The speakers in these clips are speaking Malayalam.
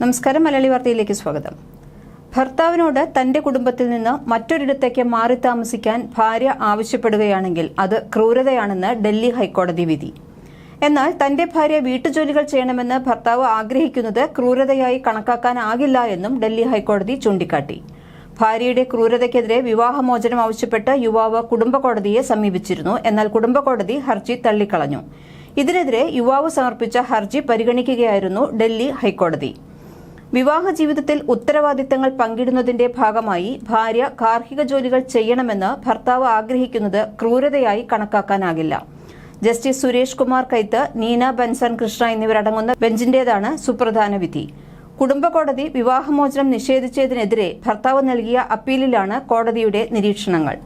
നമസ്കാരം മലയാളി വാർത്തയിലേക്ക് സ്വാഗതം. ഭർത്താവിനോട് തന്റെ കുടുംബത്തിൽ നിന്ന് മറ്റൊരിടത്തേക്ക് മാറി താമസിക്കാൻ ഭാര്യ ആവശ്യപ്പെടുകയാണെങ്കിൽ അത് ക്രൂരതയാണെന്ന് ഡൽഹി ഹൈക്കോടതി വിധി. എന്നാൽ തന്റെ ഭാര്യ വീട്ടുജോലികൾ ചെയ്യണമെന്ന് ഭർത്താവ് ആഗ്രഹിക്കുന്നത് ക്രൂരതയായി കണക്കാക്കാനാകില്ല എന്നും ഡൽഹി ഹൈക്കോടതി ചൂണ്ടിക്കാട്ടി. ഭാര്യയുടെ ക്രൂരതയ്ക്കെതിരെ വിവാഹമോചനം ആവശ്യപ്പെട്ട് യുവാവ് കുടുംബ കോടതിയെ സമീപിച്ചിരുന്നു. എന്നാൽ കുടുംബ കോടതി ഹർജി തള്ളിക്കളഞ്ഞു. ഇതിനെതിരെ യുവാവ് സമർപ്പിച്ച ഹർജി പരിഗണിക്കുകയായിരുന്നു ഡൽഹി ഹൈക്കോടതി. വിവാഹ ജീവിതത്തിൽ ഉത്തരവാദിത്തങ്ങൾ പങ്കിടുന്നതിന്റെ ഭാഗമായി ഭാര്യ ഗാർഹിക ജോലികൾ ചെയ്യണമെന്ന് ഭർത്താവ് ആഗ്രഹിക്കുന്നത് ക്രൂരതയായി കണക്കാക്കാനാകില്ല. ജസ്റ്റിസ് സുരേഷ് കുമാർ കൈത്ത് നീന ബൻസൻ കൃഷ്ണ എന്നിവരടങ്ങുന്ന ബെഞ്ചിന്റേതാണ് സുപ്രധാന വിധി. കുടുംബ കോടതി വിവാഹമോചനം നിഷേധിച്ചതിനെതിരെ ഭർത്താവ് നൽകിയ അപ്പീലിലാണ് കോടതിയുടെ നിരീക്ഷണങ്ങൾ.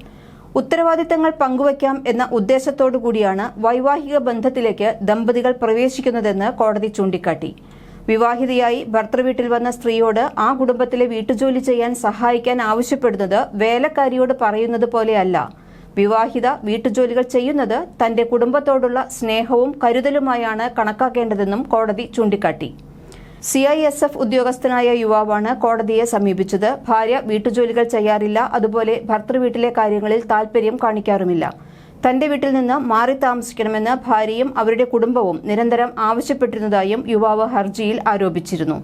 ഉത്തരവാദിത്തങ്ങൾ പങ്കുവയ്ക്കാം എന്ന ഉദ്ദേശത്തോടു കൂടിയാണ് വൈവാഹിക ബന്ധത്തിലേക്ക് ദമ്പതികൾ പ്രവേശിക്കുന്നതെന്ന് കോടതി ചൂണ്ടിക്കാട്ടി. വിവാഹിതയായി ഭർത്തൃവീട്ടിൽ വന്ന സ്ത്രീയോട് ആ കുടുംബത്തിലെ വീട്ടുജോലി ചെയ്യാൻ സഹായിക്കാൻ ആവശ്യപ്പെടുന്നത് വേലക്കാരിയോട് പറയുന്നത് പോലെയല്ല. വിവാഹിത വീട്ടുജോലികൾ ചെയ്യുന്നത് തന്റെ കുടുംബത്തോടുള്ള സ്നേഹവും കരുതലുമായാണ് കണക്കാക്കേണ്ടതെന്നും കോടതി ചൂണ്ടിക്കാട്ടി. സി ഐ എസ് എഫ് ഉദ്യോഗസ്ഥനായ യുവാവാണ് കോടതിയെ സമീപിച്ചത്. ഭാര്യ വീട്ടുജോലികൾ ചെയ്യാറില്ല. അതുപോലെ ഭർത്തൃവീട്ടിലെ കാര്യങ്ങളിൽ താൽപര്യം കാണിക്കാറുമില്ല. തന്റെ വീട്ടിൽ നിന്ന് മാറി താമസിക്കണമെന്ന് ഭാര്യയും അവരുടെ കുടുംബവും നിരന്തരം ആവശ്യപ്പെട്ടിരുന്നതായും യുവാവ് ഹർജിയിൽ ആരോപിച്ചിരുന്നു.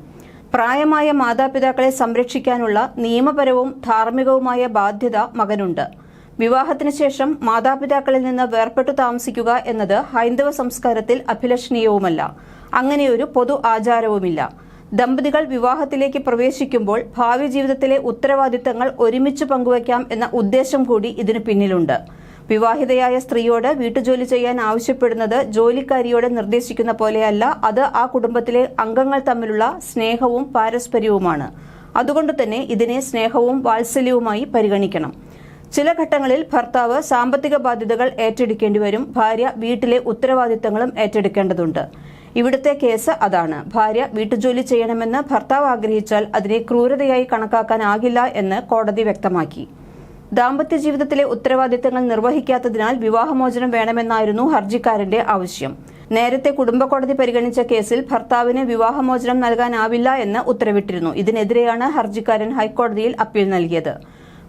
പ്രായമായ മാതാപിതാക്കളെ സംരക്ഷിക്കാനുള്ള നിയമപരവും ധാർമ്മികവുമായ ബാധ്യത മകനുണ്ട്. വിവാഹത്തിന് ശേഷം മാതാപിതാക്കളിൽ നിന്ന് വേർപെട്ടു താമസിക്കുക എന്നത് ഹൈന്ദവ സംസ്കാരത്തിൽ അഭിലഷണീയവുമല്ല. അങ്ങനെയൊരു പൊതു ആചാരവുമില്ല. ദമ്പതികൾ വിവാഹത്തിലേക്ക് പ്രവേശിക്കുമ്പോൾ ഭാവി ജീവിതത്തിലെ ഉത്തരവാദിത്തങ്ങൾ ഒരുമിച്ച് പങ്കുവയ്ക്കാം എന്ന ഉദ്ദേശം കൂടി ഇതിനു പിന്നിലുണ്ട്. വിവാഹിതയായ സ്ത്രീയോട് വീട്ടുജോലി ചെയ്യാൻ ആവശ്യപ്പെടുന്നത് ജോലിക്കാരിയോട് നിർദ്ദേശിക്കുന്ന പോലെയല്ല. അത് ആ കുടുംബത്തിലെ അംഗങ്ങൾ തമ്മിലുള്ള സ്നേഹവും പാരസ്പര്യവുമാണ്. അതുകൊണ്ട് തന്നെ ഇതിനെ സ്നേഹവും വാത്സല്യവുമായി പരിഗണിക്കണം. ചില ഘട്ടങ്ങളിൽ ഭർത്താവ് സാമ്പത്തിക ബാധ്യതകൾ ഏറ്റെടുക്കേണ്ടി വരും. ഭാര്യ വീട്ടിലെ ഉത്തരവാദിത്തങ്ങളും ഏറ്റെടുക്കേണ്ടതുണ്ട്. ഇവിടുത്തെ കേസ് അതാണ്. ഭാര്യ വീട്ടുജോലി ചെയ്യണമെന്ന് ഭർത്താവ് ആഗ്രഹിച്ചാൽ അതിനെ ക്രൂരതയായി കണക്കാക്കാനാകില്ല എന്ന് കോടതി വ്യക്തമാക്കി. ദാമ്പത്യ ജീവിതത്തിലെ ഉത്തരവാദിത്തങ്ങൾ നിർവഹിക്കാത്തതിനാൽ വിവാഹമോചനം വേണമെന്നായിരുന്നു ഹർജിക്കാരന്റെ ആവശ്യം. നേരത്തെ കുടുംബ കോടതി പരിഗണിച്ച കേസിൽ ഭർത്താവിന് വിവാഹമോചനം നൽകാനാവില്ല എന്ന് ഉത്തരവിട്ടിരുന്നു. ഇതിനെതിരെയാണ് ഹർജിക്കാരൻ ഹൈക്കോടതിയിൽ അപ്പീൽ നൽകിയത്.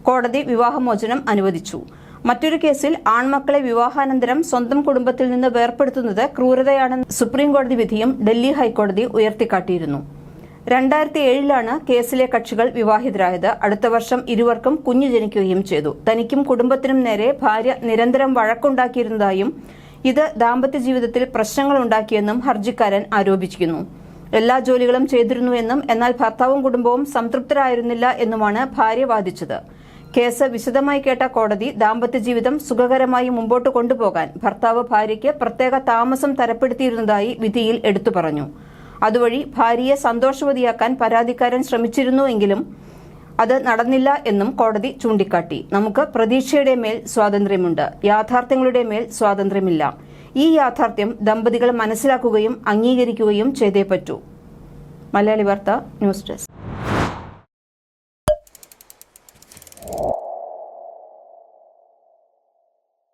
കോടതി വിവാഹമോചനം അനുവദിച്ചു. മറ്റൊരു കേസിൽ ആൺമക്കളെ വിവാഹാനന്തരം സ്വന്തം കുടുംബത്തിൽ നിന്ന് വേർപെടുത്തുന്നത് ക്രൂരതയാണെന്ന് സുപ്രീംകോടതി വിധിയും ഡൽഹി ഹൈക്കോടതി ഉയർത്തിക്കാട്ടിയിരുന്നു. രണ്ടായിരത്തി ഏഴിലാണ് കേസിലെ കക്ഷികൾ വിവാഹിതരായത്. അടുത്ത വർഷം ഇരുവർക്കും കുഞ്ഞു ജനിക്കുകയും ചെയ്തു. തനിക്കും കുടുംബത്തിനും നേരെ ഭാര്യ നിരന്തരം വഴക്കുണ്ടാക്കിയിരുന്നതായും ഇത് ദാമ്പത്യ ജീവിതത്തിൽ പ്രശ്നങ്ങൾ ഉണ്ടാക്കിയെന്നും ഹർജിക്കാരൻ ആരോപിച്ചിരുന്നു. എല്ലാ ജോലികളും ചെയ്തിരുന്നുവെന്നും എന്നാൽ ഭർത്താവും കുടുംബവും സംതൃപ്തരായിരുന്നില്ല എന്നുമാണ് ഭാര്യ വാദിച്ചത്. കേസ് വിശദമായി കേട്ട കോടതി ദാമ്പത്യ ജീവിതം സുഖകരമായി മുമ്പോട്ട് കൊണ്ടുപോകാൻ ഭർത്താവ് ഭാര്യയ്ക്ക് പ്രത്യേക താമസം തരപ്പെടുത്തിയിരുന്നതായി വിധിയിൽ എടുത്തു പറഞ്ഞു. അതുവഴി ഭാര്യയെ സന്തോഷവതിയാക്കാൻ പരാതിക്കാരൻ ശ്രമിച്ചിരുന്നുവെങ്കിലും അത് നടന്നില്ല എന്നും കോടതി ചൂണ്ടിക്കാട്ടി. നമുക്ക് പ്രതീക്ഷയുടെ മേൽ സ്വാതന്ത്ര്യമുണ്ട്. യാഥാർത്ഥ്യങ്ങളുടെ മേൽ സ്വാതന്ത്ര്യമില്ല. ഈ യാഥാർത്ഥ്യം ദമ്പതികൾ മനസ്സിലാക്കുകയും അംഗീകരിക്കുകയും ചെയ്തേ പറ്റൂ. മലയാളി വാർത്ത ന്യൂസ് ഡെസ്ക്.